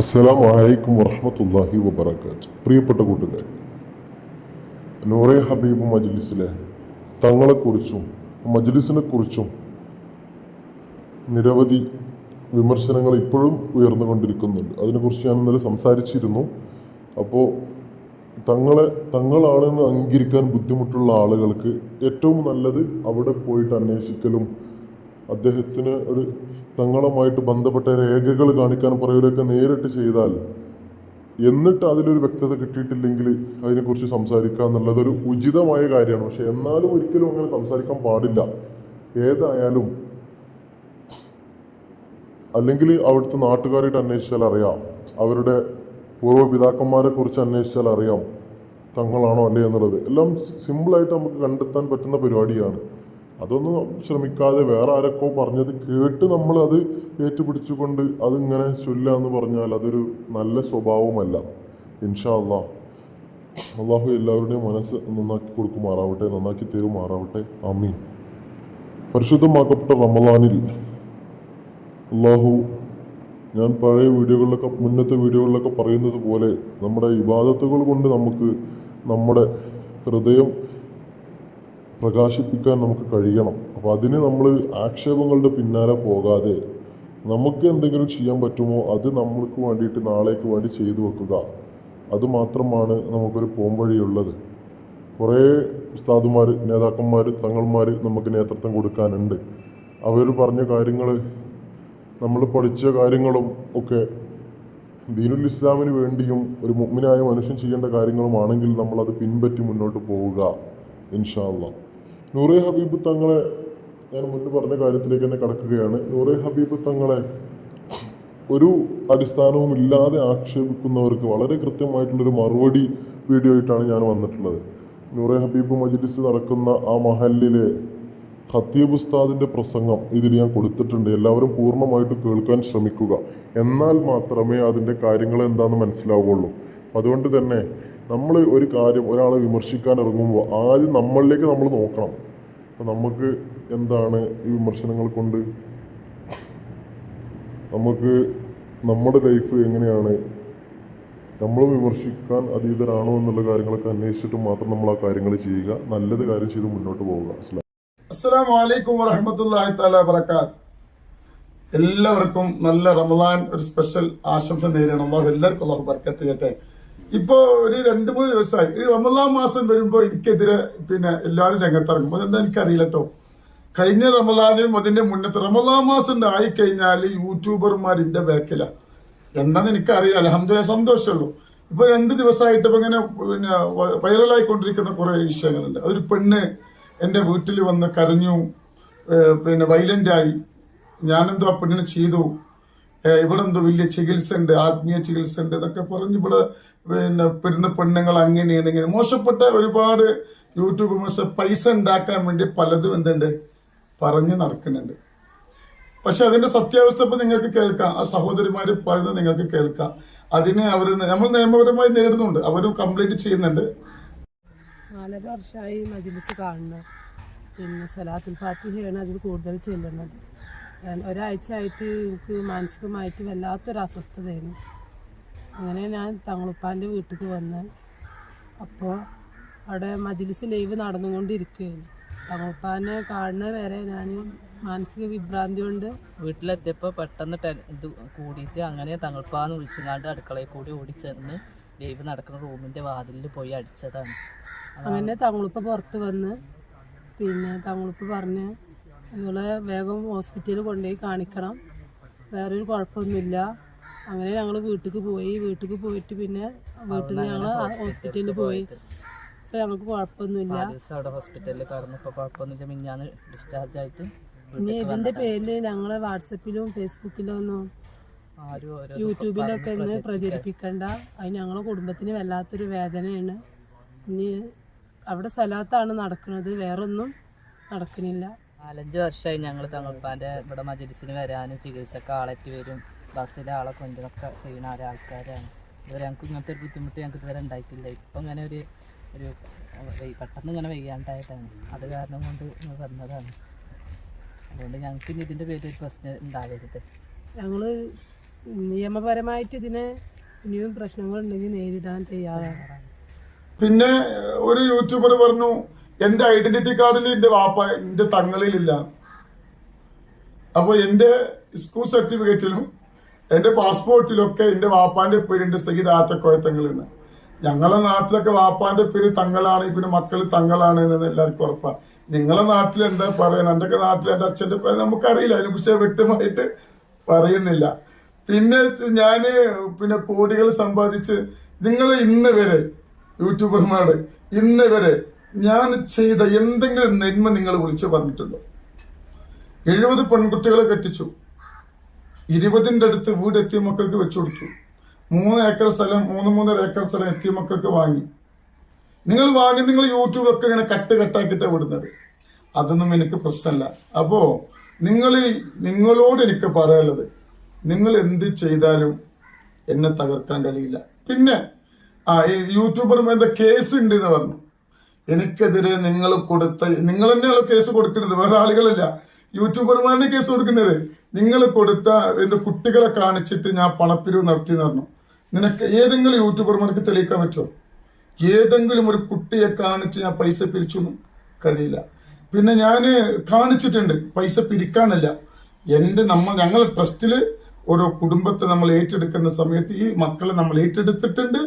അസ്സലാമു വലൈക്കും വറഹമത്തല്ലാഹി വബർക്കാത്ത് പ്രിയപ്പെട്ട കൂട്ടുകാർ നൂറെ ഹബീബ് മജ്ലിസിലെ തങ്ങളെക്കുറിച്ചും മജ്ലിസിനെ കുറിച്ചും നിരവധി വിമർശനങ്ങൾ ഇപ്പോഴും ഉയർന്നുകൊണ്ടിരിക്കുന്നുണ്ട്. അതിനെക്കുറിച്ച് ഞാൻ ഇന്നലെ സംസാരിച്ചിരുന്നു. അപ്പോൾ തങ്ങളെ തങ്ങളാണെന്ന് അംഗീകരിക്കാൻ ബുദ്ധിമുട്ടുള്ള ആളുകൾക്ക് ഏറ്റവും നല്ലത് അവിടെ പോയിട്ട് അന്വേഷിക്കലും അദ്ദേഹത്തിന് ഒരു തങ്ങളുമായിട്ട് ബന്ധപ്പെട്ട രേഖകൾ കാണിക്കാൻ പറയുകയൊക്കെ നേരിട്ട് ചെയ്താൽ എന്നിട്ട് അതിലൊരു വ്യക്തത കിട്ടിയിട്ടില്ലെങ്കിൽ അതിനെക്കുറിച്ച് സംസാരിക്കുക എന്നുള്ളത് ഒരു ഉചിതമായ കാര്യമാണ്. പക്ഷെ എന്നാലും ഒരിക്കലും അങ്ങനെ സംസാരിക്കാൻ പാടില്ല. ഏതായാലും അല്ലെങ്കിൽ അവിടുത്തെ നാട്ടുകാരായിട്ട് അന്വേഷിച്ചാൽ അറിയാം. അവരുടെ പൂർവപിതാക്കന്മാരെ കുറിച്ച് അന്വേഷിച്ചാൽ അറിയാം തങ്ങളാണോ അല്ലേ എന്നുള്ളത്. എല്ലാം സിമ്പിളായിട്ട് നമുക്ക് കണ്ടെത്താൻ പറ്റുന്ന പരിപാടിയാണ്. അതൊന്നും ശ്രമിക്കാതെ വേറെ ആരൊക്കെ പറഞ്ഞത് കേട്ട് നമ്മൾ അത് ഏറ്റുപിടിച്ചുകൊണ്ട് അതിങ്ങനെ ചൊല്ലുക എന്ന് പറഞ്ഞാൽ അതൊരു നല്ല സ്വഭാവമല്ല ഇൻഷാ അള്ളാഹ് അള്ളാഹു എല്ലാവരുടെയും മനസ്സ് നന്നാക്കി കൊടുക്കുമാറാവട്ടെ നന്നാക്കി തരുമാറാവട്ടെ. ആമീൻ. പരിശുദ്ധമാക്കപ്പെട്ട റമദാനിൽ അള്ളാഹു ഞാൻ പഴയ വീഡിയോകളിലൊക്കെ മുന്നത്തെ വീഡിയോകളിലൊക്കെ പറയുന്നത് പോലെ നമ്മുടെ ഇബാദത്തുകൾ കൊണ്ട് നമുക്ക് നമ്മുടെ ഹൃദയം പ്രകാശിപ്പിക്കാൻ നമുക്ക് കഴിയണം. അപ്പോൾ അതിന് നമ്മൾ ആക്ഷേപങ്ങളുടെ പിന്നാലെ പോകാതെ നമുക്ക് എന്തെങ്കിലും ചെയ്യാൻ പറ്റുമോ അത് നമ്മൾക്ക് വേണ്ടിയിട്ട് നാളേക്ക് വേണ്ടി ചെയ്തു വെക്കുക. അത് മാത്രമാണ് നമുക്കൊരു പോംവഴിയുള്ളത്. കുറേ ഉസ്താദുമാർ നേതാക്കന്മാർ തങ്ങൾമാർ നമുക്ക് നേതൃത്വം കൊടുക്കാനുണ്ട്. അവർ പറഞ്ഞ കാര്യങ്ങൾ നമ്മൾ പഠിച്ച കാര്യങ്ങളും ഒക്കെ ദീനുൽ ഇസ്ലാമിന് വേണ്ടിയും ഒരു മുഗ്മിനായ മനുഷ്യൻ ചെയ്യേണ്ട കാര്യങ്ങളുമാണെങ്കിൽ നമ്മളത് പിൻപറ്റി മുന്നോട്ട് പോവുക ഇൻഷാ അള്ളാ. നൂറെ ഹബീബ് തങ്ങളെ ഞാൻ മുന്നേ പറഞ്ഞ കാര്യത്തിലേക്ക് തന്നെ കടക്കുകയാണ്. നൂറെ ഹബീബ് തങ്ങളെ ഒരു അടിസ്ഥാനവും ഇല്ലാതെ ആക്ഷേപിക്കുന്നവർക്ക് വളരെ കൃത്യമായിട്ടുള്ളൊരു മറുപടി വീഡിയോ ആയിട്ടാണ് ഞാൻ വന്നിട്ടുള്ളത്. നൂറെ ഹബീബ് മജ്ലിസ് നടക്കുന്ന ആ മഹലിലെ ഖത്തീബ് ഉസ്താദിന്റെ പ്രസംഗം ഇതിൽ ഞാൻ കൊടുത്തിട്ടുണ്ട്. എല്ലാവരും പൂർണമായിട്ട് കേൾക്കാൻ ശ്രമിക്കുക. എന്നാൽ മാത്രമേ അതിന്റെ കാര്യങ്ങൾ എന്താണെന്ന് മനസ്സിലാവുകയുള്ളൂ. അതുകൊണ്ട് തന്നെ നമ്മൾ ഒരു കാര്യം ഒരാളെ വിമർശിക്കാൻ ഇറങ്ങുമ്പോൾ ആദ്യം നമ്മളിലേക്ക് നമ്മൾ നോക്കണം. അപ്പം നമുക്ക് എന്താണ് ഈ വിമർശനങ്ങൾ കൊണ്ട്? നമുക്ക് നമ്മുടെ ലൈഫ് എങ്ങനെയാണ്? നമ്മൾ വിമർശിക്കാൻ അതീതരാണോ എന്നുള്ള കാര്യങ്ങളൊക്കെ അന്വേഷിച്ചിട്ട് മാത്രം നമ്മൾ ആ കാര്യങ്ങൾ ചെയ്യുക. നല്ലത് കാര്യം ചെയ്ത് മുന്നോട്ട് പോവുക. അസ്ലാം അസ്സലാമു അലൈക്കും വറഹമത്തല്ലാഹി തആല വറക്കാത്ത് എല്ലാവർക്കും നല്ല റമദാൻ ഒരു സ്പെഷ്യൽ ആശംസ നേരിടണം അള്ളാഹു എല്ലാവർക്കും അള്ളാഹു ബർക്കത്ത് ചെയ്യട്ടെ ഇപ്പോ ഒരു രണ്ട് മൂന്ന് ദിവസമായി. ഈ റമദാൻ മാസം വരുമ്പോ എനിക്കെതിരെ പിന്നെ എല്ലാവരും രംഗത്തിറങ്ങും. അതെന്താ എനിക്കറിയില്ല കേട്ടോ കഴിഞ്ഞ റമദാനും അതിന്റെ മുന്നത്തെ റമദാൻ മാസം ആയി കഴിഞ്ഞാൽ യൂട്യൂബർമാരിന്റെ ബാക്കിലാണ് എന്താന്ന് എനിക്കറിയാം അലഹമ്മദില്ല സന്തോഷമുള്ളൂ. ഇപ്പൊ രണ്ട് ദിവസമായിട്ട് ഇപ്പൊ ഇങ്ങനെ പിന്നെ വൈറലായിക്കൊണ്ടിരിക്കുന്ന കുറെ വിഷയങ്ങളുണ്ട്. അതൊരു പെണ്ണ് എന്റെ വീട്ടിൽ വന്ന് കരഞ്ഞു പിന്നെ വൈലന്റ് ആയി. ഞാനെന്തോ ആ പെണ്ണിനെ ചെയ്തു. ഇവിടെ എന്തോ വലിയ ചികിത്സ ഉണ്ട് ആത്മീയ ചികിത്സ ഉണ്ട് എന്നൊക്കെ പറഞ്ഞ് ഇവിടെ പിന്നെ പെരുന്ന പെണ്ണുങ്ങൾ അങ്ങനെയാണ് ഇങ്ങനെ. മോശപ്പെട്ട ഒരുപാട് യൂട്യൂബ് പൈസ ഉണ്ടാക്കാൻ വേണ്ടി പലതും എന്തുണ്ട്? പറഞ്ഞ് നടക്കുന്നുണ്ട്. പക്ഷെ അതിന്റെ സത്യാവസ്ഥ ഇപ്പൊ നിങ്ങൾക്ക് കേൾക്കാം. ആ സഹോദരിമാര് പറയുന്നത് നിങ്ങൾക്ക് കേൾക്കാം. അതിനെ അവർ നമ്മൾ നിയമപരമായി നേരിടുന്നുണ്ട്. അവരും കംപ്ലൈന്റ് ചെയ്യുന്നുണ്ട്. കാണുന്നത് പിന്നെ സലാത്തുൽ ഫാത്തിഹയാണ് അതിൽ കൂടുതൽ ചെല്ലുന്നത്. ഞാൻ ഒരാഴ്ച എനിക്ക് മാനസികമായിട്ട് വല്ലാത്തൊരു അസ്വസ്ഥതയായിരുന്നു. അങ്ങനെ ഞാൻ തങ്ങളുപ്പാന്റെ വീട്ടിൽ വന്ന് അപ്പോൾ അവിടെ മജിലിസ് ലൈവ് നടന്നുകൊണ്ടിരിക്കുകയായിരുന്നു. തങ്ങളുപ്പാനെ കാണുന്ന വരെ ഞാൻ മാനസിക വിഭ്രാന്തി കൊണ്ട് വീട്ടിലെത്തിയപ്പോൾ പെട്ടെന്ന് ഇത് കൂടിയിട്ട് അങ്ങനെ തങ്ങൾപ്പാന്ന് വിളിച്ചങ്ങാണ്ട് അടുക്കളയിൽ കൂടി ഓടിച്ചെന്ന് ലൈവ് നടക്കുന്ന റൂമിന്റെ വാതിലിൽ പോയി അടിച്ചതാണ്. അങ്ങനെ തങ്ങളുപ്പ പുറത്ത് വന്ന് പിന്നെ തങ്ങളുപ്പ് പറഞ്ഞ് നിങ്ങളെ വേഗം ഹോസ്പിറ്റലിൽ കൊണ്ടുപോയി കാണിക്കണം. വേറൊരു കുഴപ്പമൊന്നുമില്ല. അങ്ങനെ ഞങ്ങൾ വീട്ടിലേക്ക് പോയി. വീട്ടിലേക്ക് പോയിട്ട് പിന്നെ വീട്ടിൽ നിന്ന് ഞങ്ങൾ ഹോസ്പിറ്റലിൽ പോയി. ഇപ്പം ഞങ്ങൾക്ക് കുഴപ്പമൊന്നുമില്ല. അവിടെ ഹോസ്പിറ്റലിൽ കടന്നപ്പോൾ കുഴപ്പമൊന്നുമില്ല. മിഞ്ഞാന്ന് ഡിസ്ചാർജ് ആയിട്ട് ഇനി ഇതിന്റെ പേരിൽ ഞങ്ങൾ വാട്സപ്പിലും ഫേസ്ബുക്കിലും ഒന്നും യൂട്യൂബിലൊക്കെ ഒന്ന് പ്രചരിപ്പിക്കണ്ട. അത് ഞങ്ങളെ കുടുംബത്തിന് വല്ലാത്തൊരു വേദനയാണ്. ഇനി അവിടെ സ്ഥലത്താണ് നടക്കുന്നത്. വേറൊന്നും നടക്കണില്ല. നാലഞ്ച് വർഷമായി ഞങ്ങൾ തങ്ങൾപ്പാന്റെ ഇവിടെ മജലിസിന് വരാനും ചികിത്സക്ക് ആളെത്തി വരും. ബസ്സിലെ ആളെ കൊണ്ടുവരൊക്കെ ചെയ്യുന്ന ഒരാൾക്കാരാണ് ഇതുവരെ ഞങ്ങൾക്ക് ഇങ്ങനത്തെ ഒരു ബുദ്ധിമുട്ട് ഞങ്ങൾക്ക് ഇതുവരെ ഉണ്ടായിട്ടില്ല. ഇപ്പം ഇങ്ങനെ ഒരു ഒരു പെട്ടെന്ന് ഇങ്ങനെ വെയ്യാണ്ടായിട്ടാണ് അത് കാരണം കൊണ്ട് ഇങ്ങനെ വന്നതാണ്. അതുകൊണ്ട് ഞങ്ങൾക്ക് ഇനി ഇതിന്റെ പേരിൽ ഒരു പ്രശ്നം ഉണ്ടാവരുത്. ഞങ്ങൾ നിയമപരമായിട്ട് ഇതിനെ ഇനിയും പ്രശ്നങ്ങൾ ഉണ്ടെങ്കിൽ നേരിടാൻ തയ്യാറാണ്. പിന്നെ ഒരു യൂട്യൂബർ പറഞ്ഞു എന്റെ ഐഡന്റിറ്റി കാർഡിൽ എന്റെ വാപ്പ എന്റെ തങ്ങളിലില്ല. അപ്പൊ എന്റെ സ്കൂൾ സർട്ടിഫിക്കറ്റിലും എന്റെ പാസ്പോർട്ടിലൊക്കെ എന്റെ വാപ്പാന്റെ പേരുണ്ട് സയ്യിദ് ആറ്റക്കോയത്തങ്ങളെന്ന് ഞങ്ങളെ നാട്ടിലൊക്കെ വാപ്പാന്റെ പേര് തങ്ങളാണ് പിന്നെ മക്കൾ തങ്ങളാണ് എന്ന് എല്ലാവർക്കും ഉറപ്പാണ് നിങ്ങളെ നാട്ടിൽ എന്താ പറയുന്നത് എന്റെയൊക്കെ നാട്ടിൽ എന്റെ അച്ഛന്റെ പേര് നമുക്കറിയില്ല അതിനെ കുറിച്ച് വ്യക്തമായിട്ട് പറയുന്നില്ല. പിന്നെ ഞാൻ പിന്നെ കോടികൾ സമ്പാദിച്ച് നിങ്ങൾ ഇന്ന് വരെ യൂട്യൂബർമാര് ഇന്ന് വരെ ഞാൻ ചെയ്ത എന്തെങ്കിലും നന്മ നിങ്ങൾ വിളിച്ചു പറഞ്ഞിട്ടുണ്ടോ? എഴുപത് പെൺകുട്ടികളെ കെട്ടിച്ചു. ഇരുപതിന്റെ അടുത്ത് വീട് എത്തിയ മക്കൾക്ക് വെച്ചു കൊടുത്തു. മൂന്ന് ഏക്കർ സ്ഥലം മൂന്ന് മൂന്നര ഏക്കർ സ്ഥലം എത്തിയ മക്കൾക്ക് വാങ്ങി. നിങ്ങൾ വാങ്ങി നിങ്ങൾ യൂട്യൂബൊക്കെ ഇങ്ങനെ കട്ട് കട്ടാക്കിട്ട് വിടുന്നത്. അതൊന്നും എനിക്ക് പ്രശ്നമല്ല. അപ്പോ നിങ്ങൾ നിങ്ങളോട് എനിക്ക് പറയാനുള്ളത് നിങ്ങൾ എന്ത് ചെയ്താലും എന്നെ തകർക്കാൻ കഴിയില്ല. പിന്നെ ആ യൂട്യൂബർമാരുടെ കേസ് ഉണ്ട് എന്ന് പറഞ്ഞു. എനിക്കെതിരെ നിങ്ങൾ കൊടുത്ത നിങ്ങൾ തന്നെയാണ് കേസ് കൊടുക്കുന്നത് വേറെ ആളുകളല്ല. യൂട്യൂബർമാരുടെ കേസ് കൊടുക്കുന്നത്. നിങ്ങൾ കൊടുത്ത എന്റെ കുട്ടികളെ കാണിച്ചിട്ട് ഞാൻ പണപ്പിരിവ് നടത്തി പറഞ്ഞു. നിനക്ക് ഏതെങ്കിലും യൂട്യൂബർമാർക്ക് തെളിയിക്കാൻ പറ്റുമോ? ഏതെങ്കിലും ഒരു കുട്ടിയെ കാണിച്ച് ഞാൻ പൈസ പിരിച്ചൊന്നും കഴിയില്ല. പിന്നെ ഞാൻ കാണിച്ചിട്ടുണ്ട് പൈസ പിരിക്കാനല്ല. എന്റെ നമ്മൾ ഞങ്ങൾ ട്രസ്റ്റിൽ ഓരോ കുടുംബത്തെ നമ്മൾ ഏറ്റെടുക്കുന്ന സമയത്ത് ഈ മക്കളെ നമ്മൾ ഏറ്റെടുത്തിട്ടുണ്ട്.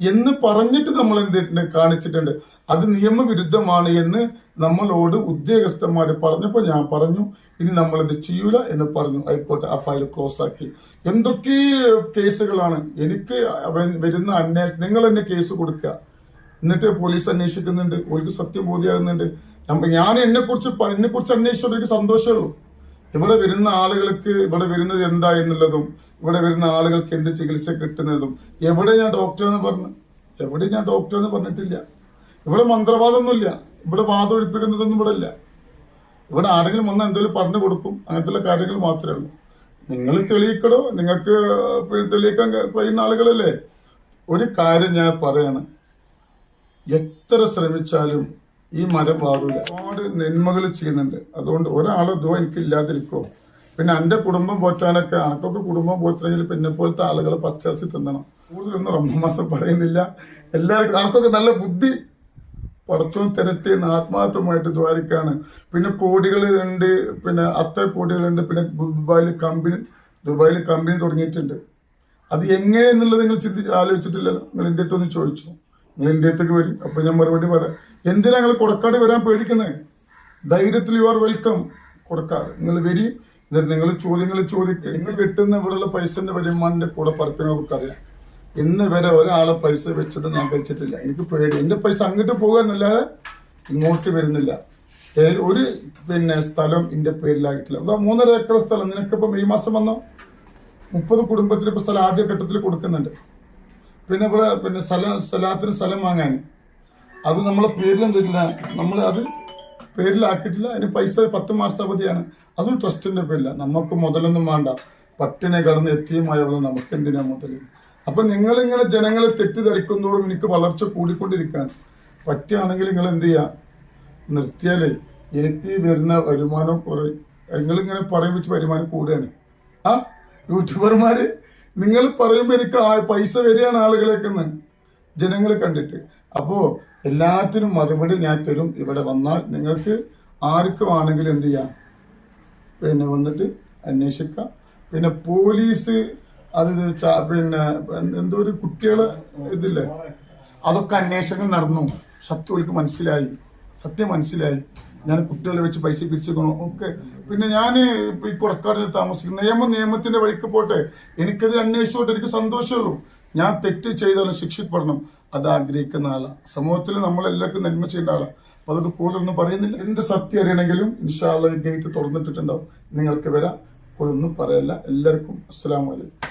എന്ന് പറഞ്ഞിട്ട് നമ്മൾ എന്ത് കാണിച്ചിട്ടുണ്ട്? അത് നിയമവിരുദ്ധമാണ് എന്ന് നമ്മളോട് ഉദ്യോഗസ്ഥന്മാർ പറഞ്ഞപ്പോൾ ഞാൻ പറഞ്ഞു ഇനി നമ്മൾ ഇത് ചെയ്യൂല എന്ന് പറഞ്ഞു. ഹൈക്കോർട്ട് ആ ഫയൽ ക്ലോസ് ആക്കി. എന്തൊക്കെ കേസുകളാണ്? എനിക്ക് വരുന്ന അന്വേഷണം നിങ്ങൾ എന്നെ കേസ് കൊടുക്കുക. എന്നിട്ട് പോലീസ് അന്വേഷിക്കുന്നുണ്ട് ഓർക്ക് സത്യം ബോധ്യമാകുന്നുണ്ട്. ഞാൻ എന്നെ കുറിച്ച് എന്നെ കുറിച്ച് അന്വേഷിച്ചത് എനിക്ക് സന്തോഷമുള്ളൂ ഇവിടെ വരുന്ന ആളുകൾക്ക് ഇവിടെ വരുന്നത് എന്താ എന്നുള്ളതും ഇവിടെ വരുന്ന ആളുകൾക്ക് എന്ത് ചികിത്സ കിട്ടുന്നതും എവിടെ ഞാൻ ഡോക്ടർ എന്ന് പറഞ്ഞു? എവിടെ ഞാൻ ഡോക്ടർ എന്ന് പറഞ്ഞിട്ടില്ല. ഇവിടെ മന്ത്രവാദമൊന്നുമില്ല. ഇവിടെ വാദം ഒഴിപ്പിക്കുന്നതൊന്നും ഇവിടെ ഇല്ല. ഇവിടെ ആരെങ്കിലും വന്ന് എന്തെങ്കിലും പറഞ്ഞു കൊടുക്കും. അങ്ങനത്തെ കാര്യങ്ങൾ മാത്രമേ ഉള്ളൂ. നിങ്ങൾ തെളിയിക്കടോ നിങ്ങൾക്ക് തെളിയിക്കാൻ കഴിയുന്ന ആളുകളല്ലേ? ഒരു കാര്യം ഞാൻ പറയാണ്. എത്ര ശ്രമിച്ചാലും ഈ മരം പാടില്ല ഒരുപാട് നന്മകൾ ചെയ്യുന്നുണ്ട്. അതുകൊണ്ട് ഒരാളെ ദോ എനിക്ക് ഇല്ലാതിരിക്കോ. പിന്നെ എന്റെ കുടുംബം പോറ്റാനൊക്കെ അനക്കൊക്കെ കുടുംബം പോറ്റണമെങ്കിൽ പിന്നെ പോലത്തെ ആളുകൾ പച്ചറച്ചി തിന്നണം. കൂടുതലൊന്നും റമ്മമാസം പറയുന്നില്ല. എല്ലാവർക്കും അനക്കൊക്കെ നല്ല ബുദ്ധി. പടച്ചോൻ തിരട്ടി ആത്മാർത്ഥമായിട്ട് ദ്വാരിക്കാണ്. പിന്നെ കോടികൾ ഉണ്ട്. പിന്നെ അത്ര കോടികളുണ്ട് പിന്നെ ദുബായിൽ കമ്പനി ദുബായിൽ കമ്പനി തുടങ്ങിയിട്ടുണ്ട്. അത് എങ്ങനെ എന്നുള്ളത് നിങ്ങൾ ചിന്തി ആലോചിച്ചിട്ടില്ലല്ലോ. നിങ്ങൾ ഇന്ത്യത്തൊന്ന് ചോദിച്ചു. നിങ്ങൾ ഇന്ത്യത്തേക്ക് വരും. അപ്പൊ ഞാൻ മറുപടി പറയാം. എന്തിനാ നിങ്ങൾ കൊടക്കാട് വരാൻ പേടിക്കുന്നത് ധൈര്യത്തിൽ യു ആർ വെൽക്കം കൊടക്കാട് നിങ്ങൾ വരി എന്നിട്ട് നിങ്ങൾ ചോദ്യങ്ങൾ ചോദിക്കുക നിങ്ങൾ കിട്ടുന്ന ഇവിടെയുള്ള പൈസന്റെ വരുമാനന്റെ കൂടെ പറപ്പിനൊക്കെ അറിയാം. ഇന്ന് വരെ ഒരാളെ പൈസ വെച്ചിട്ട് ഞാൻ കഴിച്ചിട്ടില്ല. എനിക്ക് പേടി. എന്റെ പൈസ അങ്ങോട്ട് പോകാനല്ലാതെ ഇങ്ങോട്ട് വരുന്നില്ല. ഒരു പിന്നെ സ്ഥലം എന്റെ പേരിലായിട്ടില്ല. അതാ മൂന്നര ഏക്കർ സ്ഥലം. നിനക്കിപ്പോ മെയ് മാസം വന്നോ? മുപ്പത് കുടുംബത്തിന് ഇപ്പൊ സ്ഥലം ആദ്യ ഘട്ടത്തിൽ കൊടുക്കുന്നുണ്ട്. പിന്നെ ഇവിടെ പിന്നെ സ്ഥലം സ്ഥലത്തിന് സ്ഥലം വാങ്ങാൻ. അത് നമ്മളെ പേരിലെന്തില്ല നമ്മൾ അത് പേരിലാക്കിയിട്ടില്ല. അതിന് പൈസ പത്ത് മാസത്തെ അവധിയാണ്. അതും ട്രസ്റ്റിന്റെ പേരില്ല നമുക്ക് മുതലൊന്നും വേണ്ട. പട്ടിനെ കടന്ന് എത്തിയുമായുള്ള നമുക്ക് എന്തിനാ മുതൽ അപ്പൊ നിങ്ങളിങ്ങനെ ജനങ്ങളെ തെറ്റിദ്ധരിക്കുന്നതോടും എനിക്ക് വളർച്ച കൂടിക്കൊണ്ടിരിക്കുകയാണ് പറ്റുകയാണെങ്കിൽ നിങ്ങൾ എന്ത് ചെയ്യാ? നിർത്തിയാലേ എനിക്ക് വരുന്ന വരുമാനം കുറെ നിങ്ങളിങ്ങനെ പറയിപ്പിച്ച് വരുമാനം കൂടുകയാണ് ആ യൂട്യൂബർമാര് നിങ്ങൾ പറയുമ്പോ എനിക്ക് പൈസ വരികയാണ് ആളുകളേക്കെന്ന് ജനങ്ങൾ കണ്ടിട്ട്. അപ്പോ എല്ലാത്തിനും മറുപടി ഞാൻ തരും. ഇവിടെ വന്നാൽ നിങ്ങൾക്ക് ആർക്കും ആണെങ്കിലും എന്ത് ചെയ്യാം? പിന്നെ വന്നിട്ട് അന്വേഷിക്കാം. പിന്നെ പോലീസ് അത് പിന്നെ എന്തോ ഒരു കുട്ടികളെ ഇതില്ലേ? അതൊക്കെ അന്വേഷണം നടന്നു. സത്യവർക്ക് മനസ്സിലായി. സത്യം മനസ്സിലായി. ഞാൻ കുട്ടികളെ വെച്ച് പൈസ പിരിച്ചേക്കണോ. ഒക്കെ. പിന്നെ ഞാൻ ഈ കൊടക്കാടിൽ താമസിക്കുന്ന. നിയമം നിയമത്തിന്റെ വഴിക്ക് പോട്ടെ. എനിക്കത് അന്വേഷിച്ചോട്ടെ. എനിക്ക് സന്തോഷമുള്ളൂ ഞാൻ തെറ്റ് ചെയ്താലും ശിക്ഷിക്കപ്പെടണം. അത് ആഗ്രഹിക്കുന്ന ആളാണ് സമൂഹത്തിൽ നമ്മളെല്ലാവർക്കും നന്മ ചെയ്യേണ്ട ആളാണ് അപ്പൊ അതൊക്കെ കൂടുതലൊന്നും പറയുന്നില്ല. എന്ത് സത്യം അറിയണമെങ്കിലും ഇൻഷാല്ല ഗേറ്റ് തുറന്നിട്ടിട്ടുണ്ടാവും. നിങ്ങൾക്ക് വരാം. ഒന്നും പറയല്ല. എല്ലാവർക്കും അസ്സലാമു അലൈക്കും.